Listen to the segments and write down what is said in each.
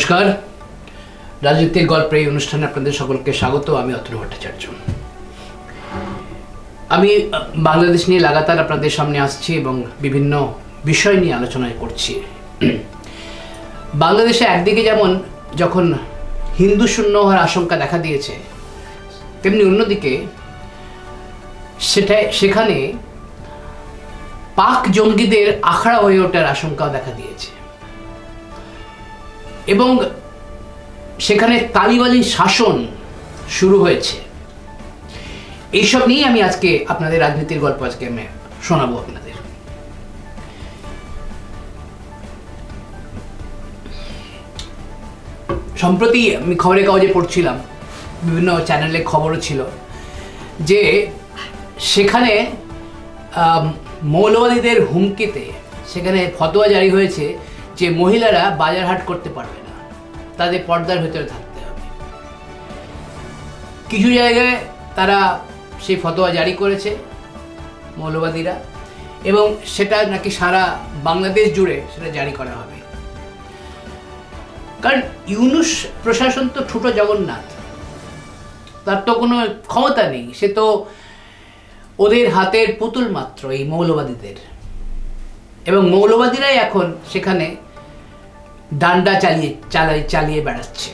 নমস্কার। রাজনীতির গল্পে এই অনুষ্ঠানে আপনাদের সকলকে স্বাগত, আমি অতুল ভট্টাচার্য। আমি বাংলাদেশ নিয়ে লাগাতার আপনাদের সামনে আসছি এবং বিভিন্ন বিষয় নিয়ে আলোচনা করছি বাংলাদেশে একদিকে যেমন যখন হিন্দু শূন্য হওয়ার আশঙ্কা দেখা দিয়েছে, তেমনি অন্যদিকে সেটা সেখানে পাক জঙ্গিদের আখড়া হয়ে ওঠার আশঙ্কাও দেখা দিয়েছে। এবং সেখানে তালিবালি শাসন শুরু হয়েছে। এইসব নিয়ে আমি আজকে আপনাদের রাজনীতির গল্প আজকে আমি শোনাবো আপনাদের। সম্প্রতি আমি খবরের কাগজে পড়ছিলাম, বিভিন্ন চ্যানেলে খবরও ছিল যে সেখানে মৌলবাদীদের হুমকিতে সেখানে ফতোয়া জারি হয়েছে যে মহিলারা বাজার হাট করতে পারবে তাদের পর্দার ভেতরে থাকতে হবে। কিছু জায়গায় তারা সেই ফতোয়া জারি করেছে মৌলবাদীরা এবং সেটা নাকি সারা বাংলাদেশ জুড়ে সেটা জারি করা হবে। কারণ ইউনুস প্রশাসন তো ছোট জগন্নাথ, তার তো কোনো ক্ষমতা নেই, সে তো ওদের হাতের পুতুল মাত্র এই মৌলবাদীদের। এবং মৌলবাদীরাই এখন সেখানে ডান্ডা চালিয়ে চালাই চালিয়ে বেড়াচ্ছে।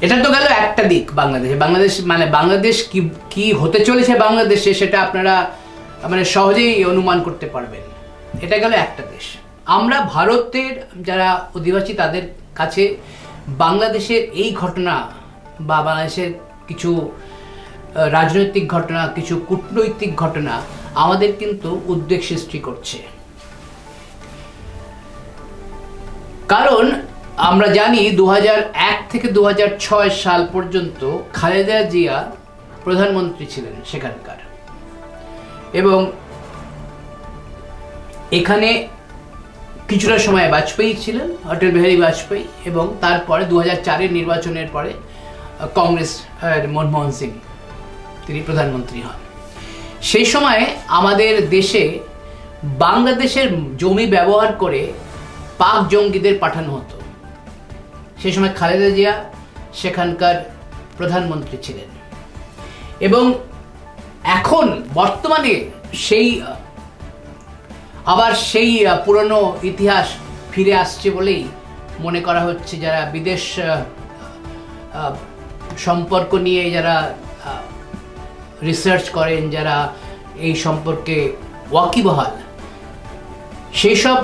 এটা তো গেল একটা দিক বাংলাদেশে। বাংলাদেশ মানে বাংলাদেশ কি কি হতে চলেছে বাংলাদেশে সেটা আপনারা মানে সহজেই অনুমান করতে পারবেন। এটা গেল একটা দেশ। আমরা ভারতের যারা অধিবাসী, তাদের কাছে বাংলাদেশের এই ঘটনা বা বাংলাদেশের কিছু রাজনৈতিক ঘটনা, কিছু কূটনৈতিক ঘটনা আমাদের কিন্তু উদ্বেগ সৃষ্টি করছে। কারণ আমরা জানি দু এক থেকে দু হাজার ছয় সাল পর্যন্ত খালেদা জিয়া প্রধানমন্ত্রী ছিলেন সেখানকার। এবং এখানে কিছুটা সময় বাজপেয়ী ছিলেন, অটল বিহারী বাজপেয়ী, এবং তারপরে দু চারের নির্বাচনের পরে কংগ্রেস মনমোহন সিং তিনি প্রধানমন্ত্রী হন। সেই সময়ে আমাদের দেশে বাংলাদেশের জমি ব্যবহার করে পাক জঙ্গিদের পাঠানো হতো। সেই সময় খালেদা জিয়া সেখানকার প্রধানমন্ত্রী ছিলেন। এবং এখন বর্তমানে সেই, আবার সেই পুরনো ইতিহাস ফিরে আসছে বলেই মনে করা হচ্ছে যারা বিদেশ সম্পর্ক নিয়ে যারা রিসার্চ করেন, যারা এই সম্পর্কে ওয়াকিবহাল, সেই সব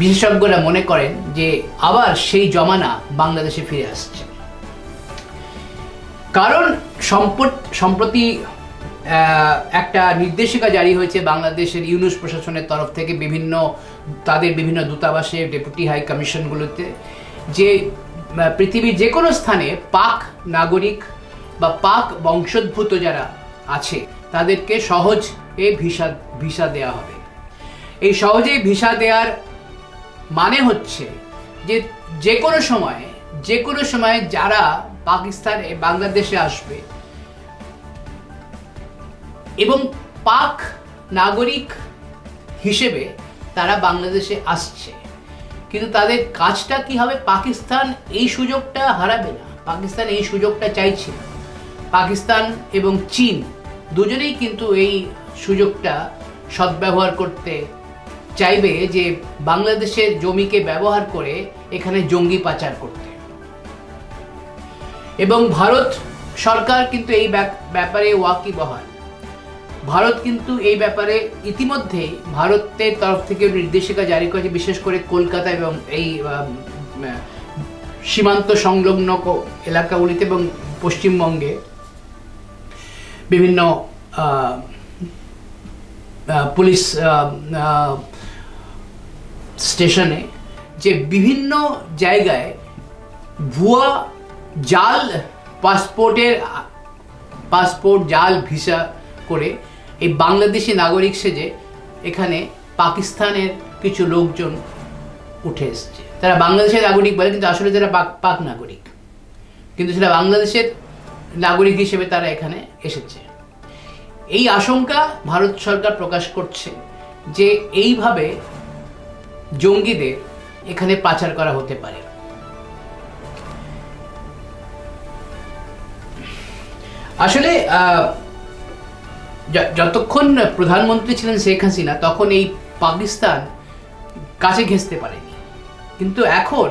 বিশেষজ্ঞরা মনে করেন যে আবার সেই জমানা বাংলাদেশে ফিরে আসছে। কারণ সম্প্রতি একটা নির্দেশিকা জারি হয়েছে বাংলাদেশের ইউনুস প্রশাসনের তরফ থেকে বিভিন্ন, তাদের বিভিন্ন দূতাবাসে ডেপুটি হাই কমিশনগুলোতে যে পৃথিবীর যে কোনো স্থানে পাক নাগরিক বা পাক বংশোদ্ভূত যারা আছে, তাদেরকে সহজ এ ভিসা ভিসা দেওয়া হবে। এই সহজেই ভিসা দেওয়ার মানে হচ্ছে যে যে কোনো সময়, যে কোনো সময় যারা পাকিস্তান বাংলাদেশে আসবে এবং পাক নাগরিক হিসেবে তারা বাংলাদেশে আসছে, কিন্তু তাদের কাজটা কি হবে? পাকিস্তান এই সুযোগটা হারাবে না। পাকিস্তান এই সুযোগটা চাইছে পাকিস্তান এবং চীন দুজনেই কিন্তু এই সুযোগটা সদ্ব্যবহার করতে চাইবে যে বাংলাদেশের জমিকে ব্যবহার করে এখানে জঙ্গি পাচার করতে। এবং ভারত সরকার কিন্তু এই ব্যাপারে ওয়াকিবহাল। ভারত কিন্তু এই ব্যাপারে ইতিমধ্যেই ভারতের তরফ থেকে নির্দেশিকা জারি করেছে, বিশেষ করে কলকাতা এবং এই সীমান্ত সংলগ্ন এলাকাগুলিতে এবং পশ্চিমবঙ্গে বিভিন্ন পুলিশ স্টেশনে যে বিভিন্ন জায়গায় ভুয়া জাল, পাসপোর্টের, পাসপোর্ট, জাল, ভিসা করে এই বাংলাদেশি নাগরিক সেজে এখানে পাকিস্তানের কিছু লোকজন উঠে এসছে। তারা বাংলাদেশের নাগরিক বলে, কিন্তু আসলে তারা পাক পাক নাগরিক। কিন্তু সেটা বাংলাদেশের নাগরিক হিসেবে তারা এখানে এসেছে। এই আশঙ্কা ভারত সরকার প্রকাশ করছে যে এইভাবে জঙ্গিদের এখানে পাচার করা হতে পারে। আসলে যতক্ষণ প্রধানমন্ত্রী ছিলেন শেখ হাসিনা, তখন এই পাকিস্তান কাছে ঘেঁচতে পারেনি। কিন্তু এখন,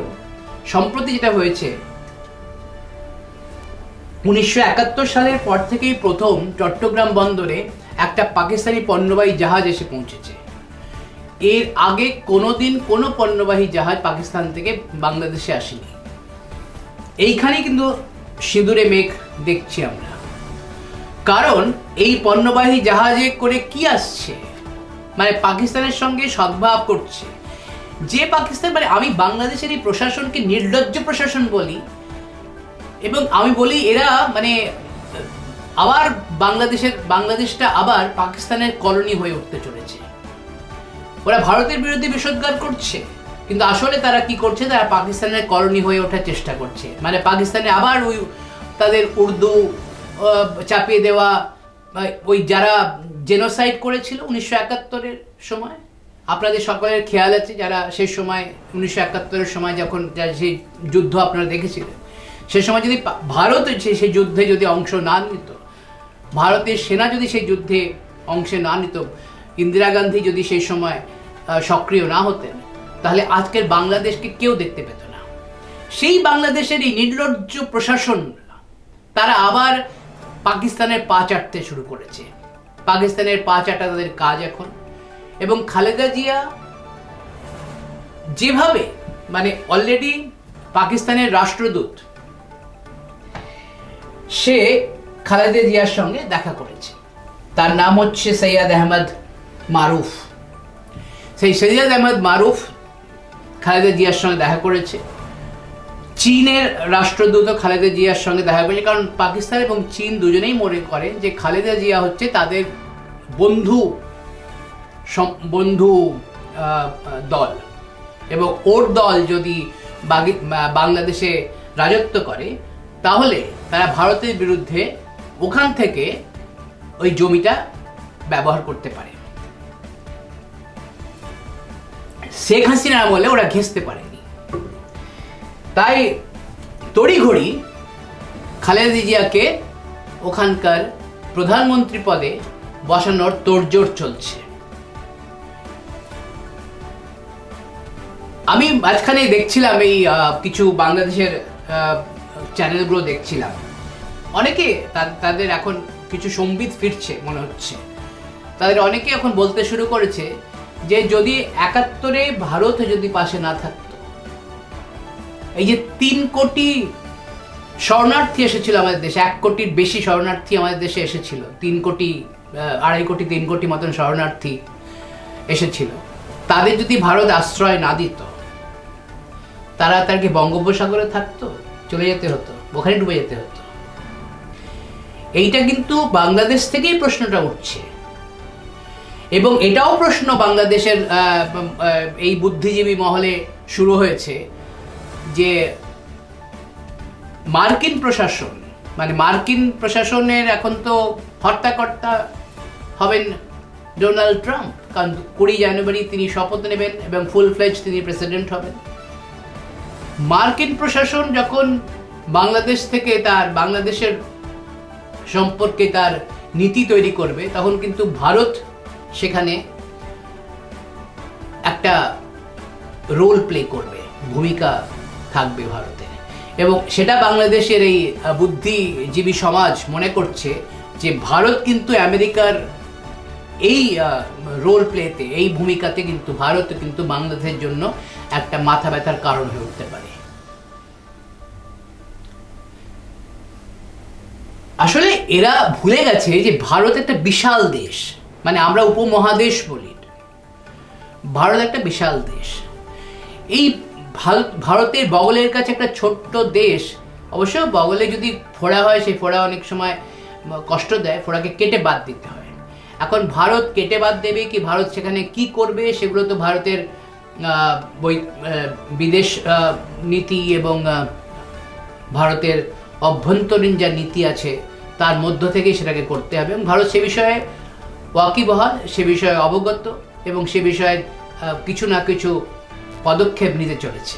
সম্প্রতি যেটা হয়েছে, উনিশশো একাত্তর সালের পর থেকেই প্রথম চট্টগ্রাম বন্দরে একটা পাকিস্তানি পণ্যবাহী জাহাজ এসে পৌঁছেছে। এর আগে কোনোদিন কোনো পণ্যবাহী জাহাজ পাকিস্তান থেকে বাংলাদেশে আসেনি। এইখানেই কিন্তু সিঁদুরে মেঘ দেখছি আমরা। কারণ এই পণ্যবাহী জাহাজে করে কি আসছে? মানে পাকিস্তানের সঙ্গে সদ্ভাব করছে। যে পাকিস্তান মানে আমি বাংলাদেশের এই প্রশাসনকে নির্লজ্জ প্রশাসন বলি, এবং আমি বলি এরা মানে আবার বাংলাদেশের, বাংলাদেশটা আবার পাকিস্তানের কলোনি হয়ে উঠতে চলেছে। ওরা ভারতের বিরুদ্ধে বিষোদ্গার করছে। কিন্তু আসলে তারা কি করছে? তারা পাকিস্তানের কলোনি হয়ে ওঠার চেষ্টা করছে। মানে পাকিস্তানে আবার ওই তাদের উর্দু চাপিয়ে দেওয়া ওই যারা জেনোসাইড করেছিল উনিশশো একাত্তরের সময়। আপনাদের সকলের খেয়াল আছে যারা সেই সময়, উনিশশো একাত্তরের সময় যখন সেই যুদ্ধ আপনারা দেখেছিলেন। সে সময় যদি ভারত সেই যুদ্ধে যদি অংশ না নিত, ভারতের সেনা যদি সেই যুদ্ধে অংশে না নিত, ইন্দিরা গান্ধী যদি সেই সময় সক্রিয় না হতেন, তাহলে আজকের বাংলাদেশকে কেউ দেখতে পেত না। সেই বাংলাদেশের এই নির্লজ্জ প্রশাসন, তারা আবার পাকিস্তানের পা চাটতে শুরু করেছে। পাকিস্তানের পা চাটা তাদের কাজ এখন। এবং খালেদা জিয়া যেভাবে মানে অলরেডি পাকিস্তানের রাষ্ট্রদূত, সে খালেদা জিয়ার সঙ্গে দেখা করেছে। তার নাম হচ্ছে সৈয়দ আহমদ মারুফ। সেই সৈয়দ আহমদ মারুফ খালেদা জিয়ার সঙ্গে দেখা করেছে। চীনের রাষ্ট্রদূত খালেদা জিয়ার সঙ্গে দেখা করেছে, কারণ পাকিস্তান এবং চীন দুজনেই মনে করে যে খালেদা জিয়া হচ্ছে তাদের বন্ধু বন্ধু দল। এবং ওর দল যদি বাংলাদেশে রাজত্ব করে, তাহলে তারা ভারতের বিরুদ্ধে ওখান থেকে ওই জমিটা ব্যবহার করতে পারে। শেখ হাসিনা বলে ওরা ঘেঁচতে পারেনি। তাই তড়িঘড়ি খালেদা জিয়াকে ওখানকার প্রধানমন্ত্রী পদে বসানোর তোড়জোড় চলছে। আমি মাঝখানে দেখছিলাম এই কিছু বাংলাদেশের চ্যানেলগুলো দেখছিলাম। অনেকে তাদের এখন কিছু সম্বিত ফিরছে মনে হচ্ছে। তাদের অনেকে এখন বলতে শুরু করেছে যে যদি একাত্তরে ভারত যদি পাশে না থাকতো। এই যে তিন কোটি শরণার্থী এসেছিল আমাদের দেশে, এক কোটির বেশি শরণার্থী আমাদের দেশে এসেছিল, তিন কোটি আড়াই কোটি, তিন কোটি মতন শরণার্থী এসেছিল। তাদের যদি ভারত আশ্রয় না দিত, তারা তার কি বঙ্গোপসাগরে থাকতো? চলে যেতে হতো, ওখানে ডুবে যেতে হতো। এইটা কিন্তু বাংলাদেশ থেকেই প্রশ্নটা উঠছে। এবং এটাও প্রশ্ন বাংলাদেশের এই বুদ্ধিজীবী মহলে শুরু হয়েছে যে মার্কিন প্রশাসন মানে মার্কিন প্রশাসনের এখন তো হর্তাকর্তা হবেন ডোনাল্ড ট্রাম্প, কারণ কুড়ি জানুয়ারি তিনি শপথ নেবেন এবং ফুল ফ্লেজ তিনি প্রেসিডেন্ট হবেন। মার্কিন প্রশাসন যখন বাংলাদেশ থেকে তার, বাংলাদেশের সম্পর্কে তার নীতি তৈরি করবে, তখন কিন্তু ভারত সেখানে একটা রোল প্লে করবে, ভূমিকা থাকবে ভারতের এবং সেটা বাংলাদেশের এই বুদ্ধিজীবী সমাজ মনে করছে যে ভারত কিন্তু আমেরিকার এই রোল প্লেতে এই ভূমিকাতে কিন্তু ভারত কিন্তু বাংলাদেশের জন্য একটা মাথা ব্যথার কারণ হয়ে উঠতে পারে। আসলে এরা ভুলে গেছে যে ভারত একটা বিশাল দেশ। মানে আমরা উপমহাদেশ বলি। ভারত একটা বিশাল দেশ। এই ভারতের বগলের কাছে একটা ছোট্ট দেশ অবশ্য বগলে যদি ফোড়া হয় সেই ফোড়া অনেক সময় কষ্ট দেয় ফোড়াকে কেটে বাদ দিতে হয়। এখন ভারত কেটে বাদ দেবে কি ভারত সেখানে কি করবে সেগুলো তো ভারতের আহ, বিদেশ নীতি এবং ভারতের অভ্যন্তরীণ যা নীতি আছে তার মধ্য থেকেই সেটাকে করতে হবে। এবং ভারত সে বিষয়ে ওয়াকিবহাল, সে বিষয়ে অবগত এবং সে বিষয়ে কিছু না কিছু পদক্ষেপ নিতে চলেছে।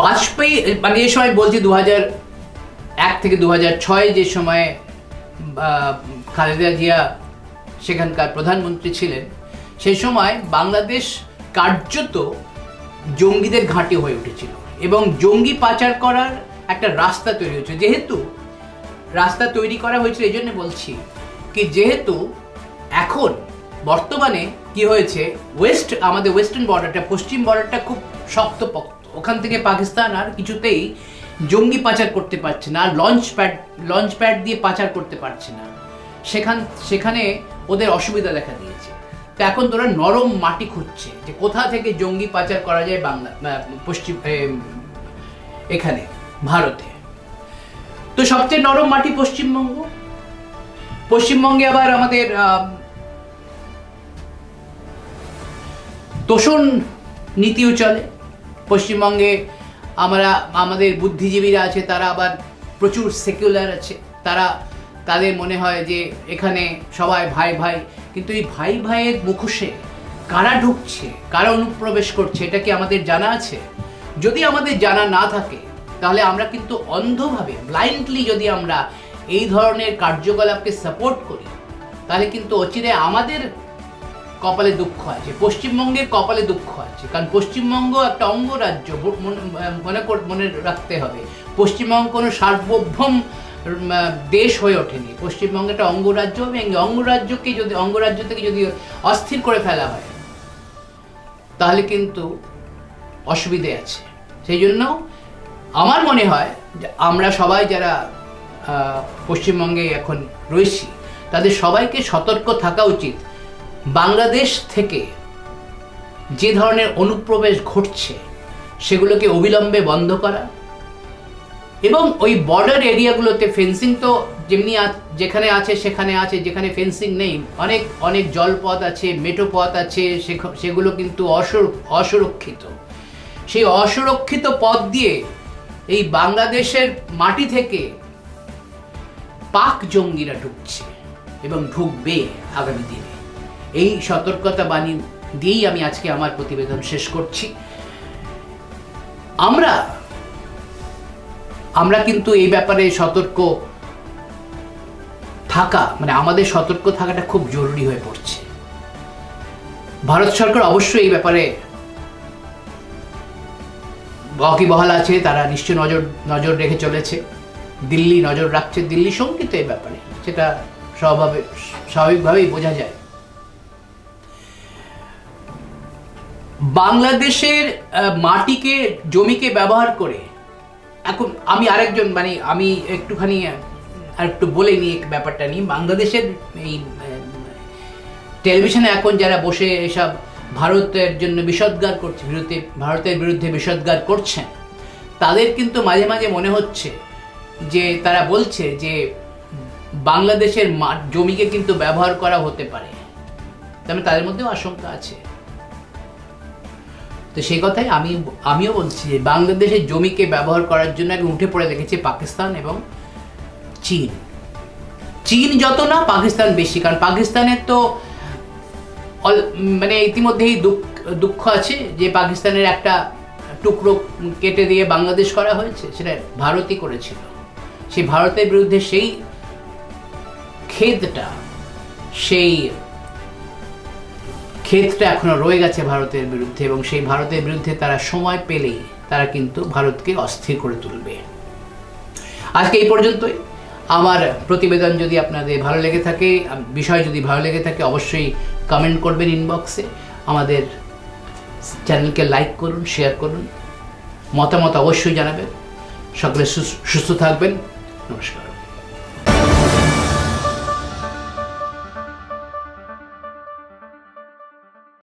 বাজপেয়ী মানে যে সময় বলছি দু এক থেকে দু ছয় যে সময়ে খালেদা জিয়া সেখানকার প্রধানমন্ত্রী ছিলেন সেই সময় বাংলাদেশ কার্যত জঙ্গিদের ঘাঁটি হয়ে উঠেছিল এবং জঙ্গি পাচার করার একটা রাস্তা তৈরি হয়েছে। যেহেতু রাস্তা তৈরি করা হয়েছিল, এই জন্য বলছি কি, যেহেতু এখন বর্তমানে কি হয়েছে, ওয়েস্ট, আমাদের ওয়েস্টার্ন বর্ডারটা, পশ্চিম বর্ডারটা খুব শক্তপোক্ত। ওখান থেকে পাকিস্তান আর কিছুতেই জঙ্গি পাচার করতে পারছে না, আর লঞ্চ প্যাড লঞ্চ প্যাড দিয়ে পাচার করতে পারছে না। সেখান, সেখানে ওদের অসুবিধা দেখা দিয়েছে। তো এখন তোরা নরম মাটি খুঁজছে যে কোথা থেকে জঙ্গি পাচার করা যায় বাংলা পশ্চিম এখানে, ভারতে। তো সবচেয়ে নরম মাটি পশ্চিমবঙ্গ? পশ্চিমবঙ্গে আবার আমাদের আম, তোষণ নীতিও চলে। পশ্চিমবঙ্গে আমরা আমাদের বুদ্ধিজীবীরা আছে তারা আবার প্রচুর সেকুলার আছে। তারা তাদের মনে হয় যে এখানে সবাই ভাই ভাই। কিন্তু এই ভাই ভাইয়ের মুখোশে কারা ঢুকছে কারা অনুপ্রবেশ করছে এটা কি আমাদের জানা আছে? যদি আমাদের জানা না থাকে তাহলে আমরা কিন্তু অন্ধভাবে ব্লাইন্ডলি যদি আমরা এই ধরনের কার্যকলাপকে সাপোর্ট করি, তাহলে কিন্তু অচিরে আমাদের কপালে দুঃখ আছে, পশ্চিমবঙ্গের কপালে দুঃখ আছে। কারণ পশ্চিমবঙ্গ একটা অঙ্গরাজ্য মনে- মনে রাখতে হবে। পশ্চিমবঙ্গ কোনো সার্বভৌম দেশ হয়ে ওঠেনি। পশ্চিমবঙ্গ একটা অঙ্গরাজ্য এবং অঙ্গরাজ্যকে যদি, অঙ্গরাজ্য থেকে যদি অস্থির করে ফেলা হয়, তাহলে কিন্তু অসুবিধে আছে। সেই জন্য আমার মনে হয় যে আমরা সবাই যারা পশ্চিমবঙ্গে এখন রয়েছি, তাদের সবাইকে সতর্ক থাকা উচিত। বাংলাদেশ থেকে যে ধরনের অনুপ্রবেশ ঘটছে, সেগুলোকে অবিলম্বে বন্ধ করা এবং ওই বর্ডার এরিয়াগুলোতে ফেন্সিং তো যেমনি যেখানে আছে সেখানে আছে, যেখানে ফেন্সিং নেই, অনেক অনেক জলপথ আছে মেটো পথ আছে সেগুলো কিন্তু অসুর- অসুরক্ষিত। সেই অসুরক্ষিত পথ দিয়ে এই বাংলাদেশের মাটি থেকে পাক জঙ্গিরা ঢুকছে এবং ঢুকবে আগামী দিনে। এই সতর্কতা বাণী দিয়েই আমি আজকে আমার প্রতিবেদন শেষ করছি। আমরা আমরা কিন্তু এই ব্যাপারে সতর্ক থাকা মানে আমাদের সতর্ক থাকাটা খুব জরুরি হয়ে পড়ছে। ভারত সরকার অবশ্যই এই ব্যাপারে বহাল আছে, তারা নিশ্চয় নজর নজর রেখে চলেছে। দিল্লি নজর রাখছে, দিল্লি শঙ্কিত এই ব্যাপারে, সেটা স্বভাবে, স্বাভাবিকভাবেই বোঝা যায়। বাংলাদেশের মাটিকে, জমিকে ব্যবহার করে, এখন আমি আরেকজন মানে আমি একটুখানি আর একটু বলে নিই ব্যাপারটা নিয়ে। বাংলাদেশের এই টেলিভিশনে এখন যারা বসে এসব ভারতের জন্য বিষদগার করছে বিরুদ্ধে ভারতের বিরুদ্ধে বিষদগার করছেন তাদের কিন্তু মাঝে মাঝে মনে হচ্ছে যে, তারা বলছে যে, বাংলাদেশের মা- জমিকে কিন্তু ব্যবহার করা হতে পারে। তবে তাদের মধ্যেও আশঙ্কা আছে। তো সেই কথাই আমি, আমিও বলছি যে, বাংলাদেশের জমিকে ব্যবহার করার জন্য এখন উঠে পড়ে লেগেছে পাকিস্তান এবং চীন। চীন যত না, পাকিস্তান বেশি। কারণ পাকিস্তানের তো মানে ইতিমধ্যেই দুঃখ আছে যে পাকিস্তানের একটা টুকরো কেটে দিয়ে বাংলাদেশ করা হয়েছে, সেটা ভারতই করেছিল। সেই ভারতের বিরুদ্ধে সেই খেদটা, সেই ক্ষেত্রে এখনও রয়ে গেছে ভারতের বিরুদ্ধে এবং সেই ভারতের বিরুদ্ধে তারা সময় পেলেই তারা কিন্তু ভারতকে অস্থির করে তুলবে। আজকে এই পর্যন্তই। আমার প্রতিবেদন যদি আপনাদের ভালো লেগে থাকে, বিষয় যদি ভালো লেগে থাকে, অবশ্যই কমেন্ট করবেন ইনবক্সে আমাদের চ্যানেলকে লাইক করুন শেয়ার করুন। মতামত অবশ্যই জানাবেন। সকলে সুস- সুস্থ থাকবেন। নমস্কার।